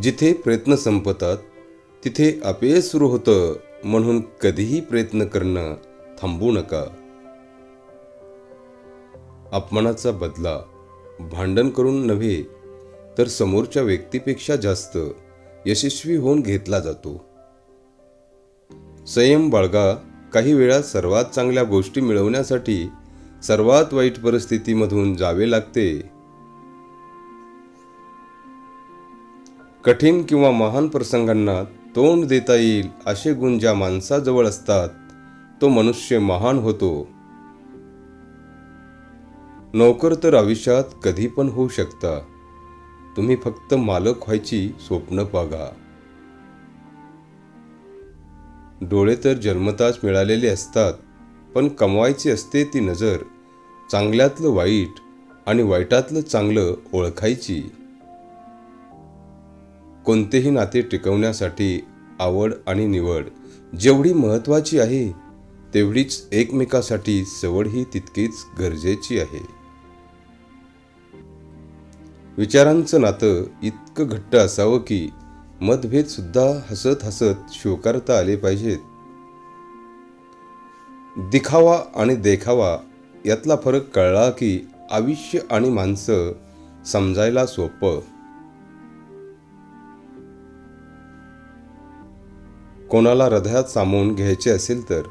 जिथे प्रयत्न संपतात तिथे अपयश सुरू होतं म्हणून कधीही प्रयत्न करणं थांबू नका. अपमानाचा बदला भांडण करून नव्हे तर समोरच्या व्यक्तीपेक्षा जास्त यशस्वी होऊन घेतला जातो. संयम बाळगा काही वेळा सर्वात चांगल्या गोष्टी मिळवण्यासाठी सर्वात वाईट परिस्थितीमधून जावे लागते. कठीण किंवा महान प्रसंगांना तोंड देता येईल असे गुण ज्या माणसाजवळ असतात तो मनुष्य महान होतो. नोकर तर आयुष्यात कधी पण होऊ शकता. तुम्ही फक्त मालक व्हायची स्वप्न बघा डोळे तर जन्मताच मिळालेले असतात पण कमवायची असते ती नजर चांगल्यातलं वाईट आणि वाईटातलं चांगलं ओळखायची. कोणतेही नाते टिकवण्यासाठी आवड आणि निवड जेवढी महत्त्वाची आहे तेवढीच एकमेकासाठी सवड ही तितकीच गरजेची आहे. विचारांचं नातं इतकं घट्ट असावं की मतभेद सुद्धा हसत हसत स्वीकारता आले पाहिजेत. दिखावा आणि देखावा यातला फरक कळला की आयुष्य आणि माणसं समजायला सोपं. कोणाला हृदयात सामावून घ्यायचे असेल तर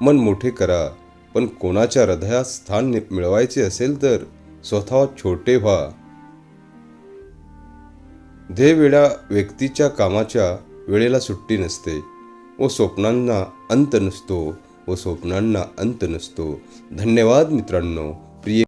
मन मोठे करा पण कोणाच्या हृदयात स्थान नि- मिळवायचे असेल तर स्वतः छोटे व्हा. ध्येयवेळा व्यक्तीच्या कामाच्या वेळेला सुट्टी नसते व स्वप्नांना अंत नसतो व स्वप्नांना अंत नसतो. धन्यवाद मित्रांनो.